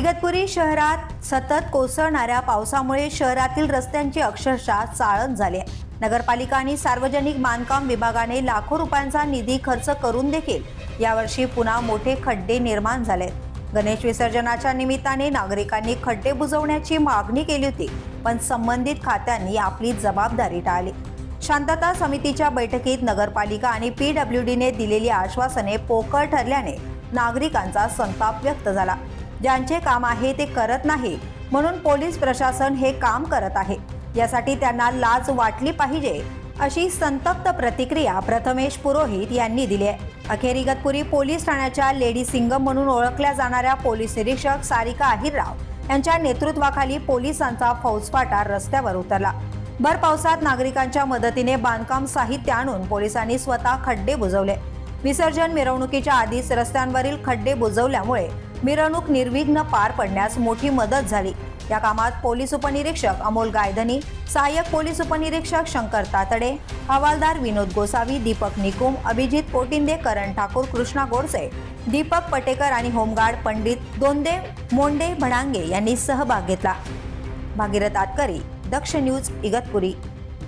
इगतपुरी शहरात सतत कोसळणाऱ्या पावसामुळे शहरातील रस्त्यांची अक्षरशः चाळण झाली आहे. नगरपालिका आणि सार्वजनिक बांधकाम विभागाने लाखो रुपयांचा निधी खर्च करून देखील यावर्षी पुन्हा मोठे खड्डे निर्माण झाले गणेश विसर्जनाच्या निमित्ताने नागरिकांनी खड्डे बुजवण्याची मागणी केली होती पण संबंधित खात्यांनी आपली जबाबदारी टाळली. शांतता समितीच्या बैठकीत नगरपालिका आणि पीडब्ल्यू डीने दिलेली आश्वासने पोकळ ठरल्याने नागरिकांचा संताप व्यक्त झाला. ज्यांचे काम आहे ते करत नाही म्हणून पोलीस प्रशासन हे काम करत आहे. यासाठी त्यांना लाज वाटली पाहिजे अशी संतप्त प्रतिक्रिया प्रथमेश पुरोहित यांनी दिली आहे. अखेर इगतपुरी पोलीस ठाण्याच्या लेडी सिंगम म्हणून ओळखल्या जाणाऱ्या पोलीस निरीक्षक सारिका अहिरराव यांच्या नेतृत्वाखाली पोलिसांचा फौजफाटा रस्त्यावर उतरला. भर पावसात नागरिकांच्या मदतीने बांधकाम साहित्य आणून पोलिसांनी स्वतः खड्डे बुजवले. विसर्जन मिरवणुकीच्या आधीच रस्त्यांवरील खड्डे बुजवल्यामुळे मिरवणूक निर्विघ्न पार पडण्यास मोठी मदत झाली. या कामात पोलीस उपनिरीक्षक अमोल गायधनी सहाय्यक पोलीस उपनिरीक्षक शंकर तातडे हवालदार विनोद गोसावी दीपक निकुम अभिजित कोटिंदे करण ठाकूर कृष्णा गोडसे दीपक पटेकर आणि होमगार्ड पंडित दोंदे मोंडे भडांगे यांनी सहभाग घेतला. भागीरथ आतकरी दक्ष न्यूज इगतपुरी.